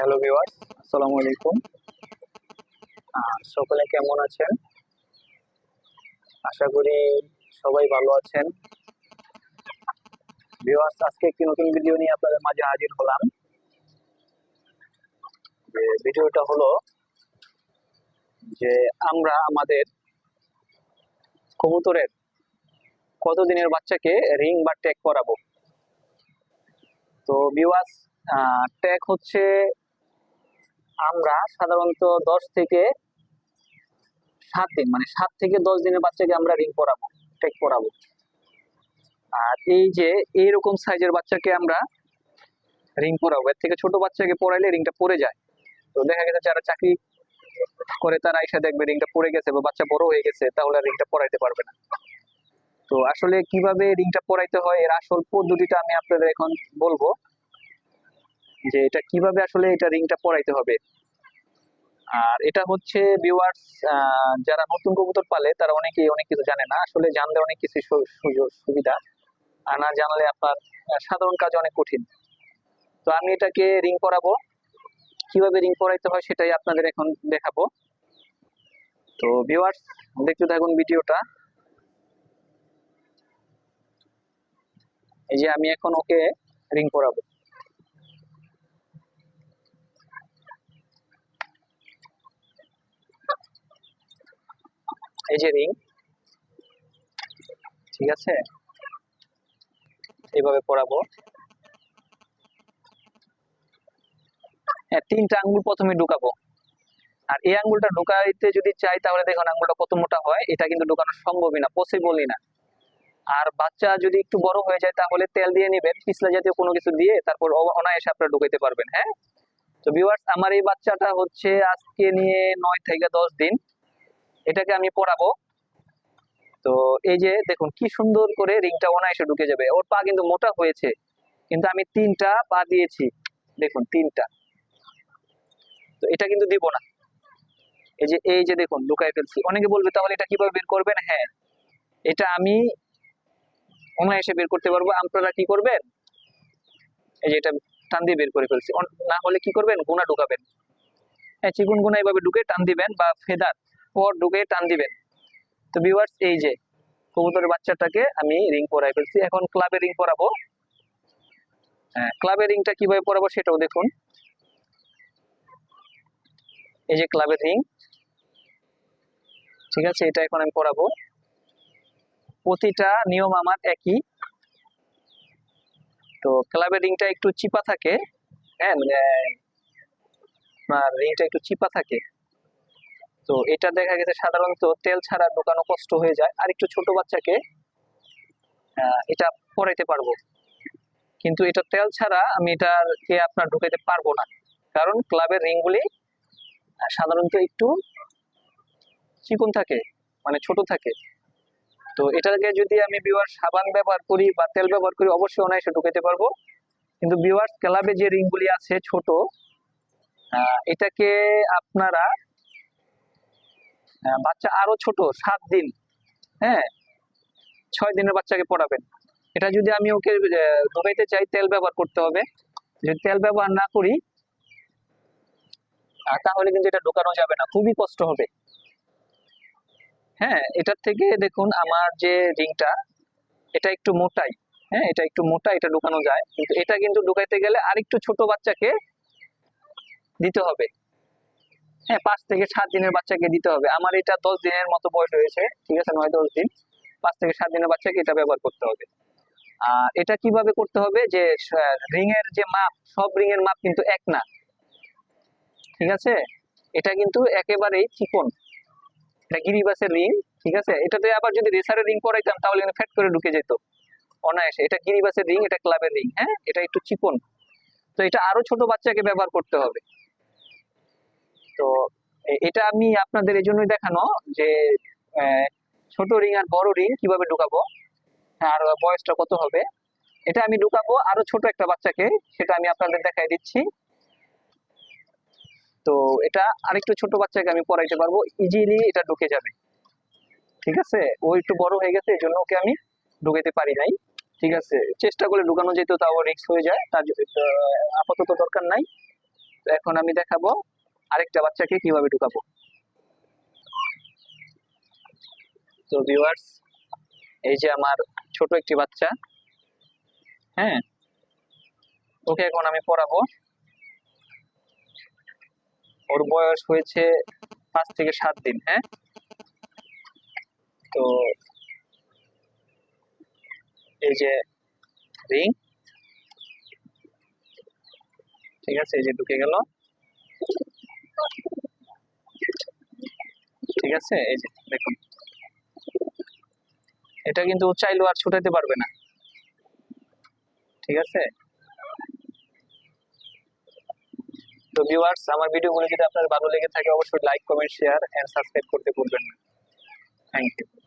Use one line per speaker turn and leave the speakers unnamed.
Hello viewers আসসালামু আলাইকুম সকলে কেমন আছেন? আশা করি সবাই ভালো আছেন। ভিউয়ার্স আজকে একটি নতুন ভিডিও নিয়ে আপনাদের মাঝে হাজির হলাম। যে ভিডিওটা হলো যে আমরা আমাদের কবুতরের কতদিনের বাচ্চাকে রিং বা ট্যাগ করাবো তো ভিউয়ার্স ট্যাগ হচ্ছে আমরা সাধারণত দশ থেকে সাত দিন মানে সাত থেকে দশ দিনের বাচ্চাকে আমরা রিং পরাবো টেক পরাবো। আর এই যে এইরকম সাইজের বাচ্চাকে আমরা রিং পরাবো, এর থেকে ছোট বাচ্চাকে পরাইলে রিংটা পড়ে যায়। তো দেখা গেছে যারা চাকরি করে, তারা এসে দেখবে রিংটা পড়ে গেছে বা বাচ্চা বড় হয়ে গেছে, তাহলে রিংটা পরাইতে পারবে না। তো আসলে কীভাবে রিংটা পরাইতে হয়, এর আসল পদ্ধতিটা আমি আপনাদের এখন বলব। যে এটা কীভাবে আসলে এটা রিংটা পরাইতে হবে। আর এটা হচ্ছে ভিউয়ার্স যারা নতুন কবুতর পালে, তারা অনেকেই অনেক কিছু জানে না। আসলে জানলে অনেক কিছু সুযোগ, সুবিধা। আর না জানলে আপনার সাধারণ কাজ অনেক কঠিন। তো আমি এটাকে রিং করাবো কীভাবে রিং করাইতে হয় সেটাই আপনাদের এখন দেখাবো। তো ভিউয়ার্স দেখতে থাকুন ভিডিওটা। এই যে আমি এখন ওকে রিং করাবো এই যে রিং ঠিক আছে? এইভাবে পরাবো। হ্যাঁ তিনটা আঙ্গুল প্রথমে ঢুকাবো। আর এই আঙ্গুলটা ঢুকাইতে যদি চাই, তাহলে দেখুন আঙ্গুলটা কত মোটা হয়। এটা কিন্তু ঢুকানো সম্ভবই না পসিবলই না। আর বাচ্চা যদি একটু বড় হয়ে যায়, তাহলে তেল দিয়ে নেবেন, পিছলা জাতীয় কোনো কিছু দিয়ে তারপর অনায়াসে আপনারা ঢুকাইতে পারবেন হ্যাঁ? তো ভিউয়ার্স আমার এই বাচ্চাটা হচ্ছে আজকে নিয়ে নয় থেকে দশ দিন। এটাকে আমি পড়াবো। তো এই যে দেখুন, কি সুন্দর করে রিংটা অনায়াসে ঢুকে যাবে। ওর পা কিন্তু মোটা হয়েছে, কিন্তু আমি তিনটা পা দিয়েছি। দেখুন, তিনটা। তো এটা কিন্তু দিব না। এই যে এই যে দেখুন, লুকায় ফেলছি। অনেকে বলবে, তাহলে এটা কীভাবে বের করবেন? হ্যাঁ এটা আমি অনায়াসে বের করতে পারব। আপনারা কি করবেন? এই যে এটা টান দিয়ে বের করে ফেলছি। না হলে কি করবেন? গুণা ঢুকাবেন। হ্যাঁ চিকুন গুণা এইভাবে ঢুকে টান দিবেন বা ফেদার। পর ঢুকে টান দিবেন। তো ভিউয়ার্স এই যে কবুতরের বাচ্চাটাকে আমি রিং পরাই ফেলছি। এখন ক্লাবে রিং পরাবো। হ্যাঁ ক্লাবের রিংটা কীভাবে পরাবো সেটাও দেখুন। এই যে ক্লাবের রিং ঠিক আছে, এটা এখন আমি পরাবো। প্রতিটা নিয়ম আমার একই। তো ক্লাবের রিংটা একটু চিপা থাকে। হ্যাঁ মানে রিংটা একটু চিপা থাকে। তো এটা দেখা গেছে সাধারণত তেল ছাড়া ঢোকানো কষ্ট হয়ে যায়। আর একটু ছোট বাচ্চাকে এটা পরাইতে পারব। কিন্তু এটা তেল ছাড়া আমি এটাকে আপনার ঢুকাইতে পারব না। কারণ ক্লাবের রিংগুলি সাধারণত একটু চিকন থাকে মানে ছোট থাকে। তো এটাকে যদি আমি বিওয়ার সাবান ব্যবহার করি বা তেল ব্যবহার করি, অবশ্যই অনায়াসে ঢুকাইতে পারব। কিন্তু বিওয়ার ক্লাবে যে রিংগুলি আছে ছোট এটাকে আপনারা বাচ্চা আরও ছোট সাত দিন। হ্যাঁ? ছয় দিনের বাচ্চাকে পড়াবেন। এটা যদি আমি ওকে আহ, চাই তেল ব্যবহার করতে হবে। যদি তেল ব্যবহার না করি তাহলে কিন্তু এটা ঢোকানো যাবে না। খুবই কষ্ট হবে। হ্যাঁ? এটার থেকে দেখুন আমার যে রিংটা এটা একটু মোটাই। হ্যাঁ? এটা একটু মোটা এটা ঢুকানো যায়। কিন্তু এটা কিন্তু ঢুকাইতে গেলে আরেকটু ছোট বাচ্চাকে দিতে হবে। হ্যাঁ পাঁচ থেকে সাত দিনের বাচ্চাকে দিতে হবে। আমার এটা দশ দিনের মতো বয়স হয়েছে, ঠিক আছে, নয়, দশ দিন। পাঁচ থেকে সাত দিনের বাচ্চাকে এটা ব্যবহার করতে হবে। আর এটা কীভাবে করতে হবে যে রিং এর যে মাপ, সব রিং এর মাপ কিন্তু এক না। ঠিক আছে? এটা কিন্তু একেবারেই চিকন। এটা গিরিবাসের রিং, ঠিক আছে? এটাতে আবার যদি রেসারের রিং পরাইতাম, তাহলে কিন্তু ফ্যাট করে ঢুকে যেত। অনায়াসে। এটা গিরিবাসের রিং, এটা ক্লাবের রিং হ্যাঁ? এটা একটু চিকন। তো এটা আরও ছোট বাচ্চাকে ব্যবহার করতে হবে। তো এটা আমি আপনাদের এই জন্যই দেখানো যে ছোট রিং আর বড় রিং কীভাবে ঢুকাবো? আর বয়সটা কত হবে? এটা আমি ঢুকাবো আরও ছোট একটা বাচ্চাকে, সেটা আমি আপনাদের দেখাই দিচ্ছি। তো, এটা আরেকটু ছোট বাচ্চাকে আমি পড়াইতে পারব ইজিলি এটা ঢুকে যাবে। ঠিক আছে? ও একটু বড় হয়ে গেছে এই জন্য ওকে আমি ঢুকাইতে পারি নাই। ঠিক আছে? চেষ্টা করে ঢুকানো যেত, তাও রিক্স হয়ে যায়, তার আপাতত দরকার নাই। এখন আমি দেখাবো। আরেকটা বাচ্চাকে কীভাবে ঢুকাবো? তো ভিউয়ার্স এই যে আমার ছোট একটি বাচ্চা হ্যাঁ? ওকে এখন আমি পড়াবো। ওর বয়স হয়েছে পাঁচ থেকে সাত দিন হ্যাঁ? তো এই যে রিং ঠিক আছে? এই যে ঢুকে গেল। ঠিক আছে? এই যে, দেখুন। এটা কিন্তু চাইলেও আর ছুটাতে পারবে না। ঠিক আছে? তো ভিউয়ার্স আমার ভিডিওগুলো যদি আপনার ভালো লেগে থাকে, অবশ্যই like comment share and subscribe করতে ভুলবেন না। Thank you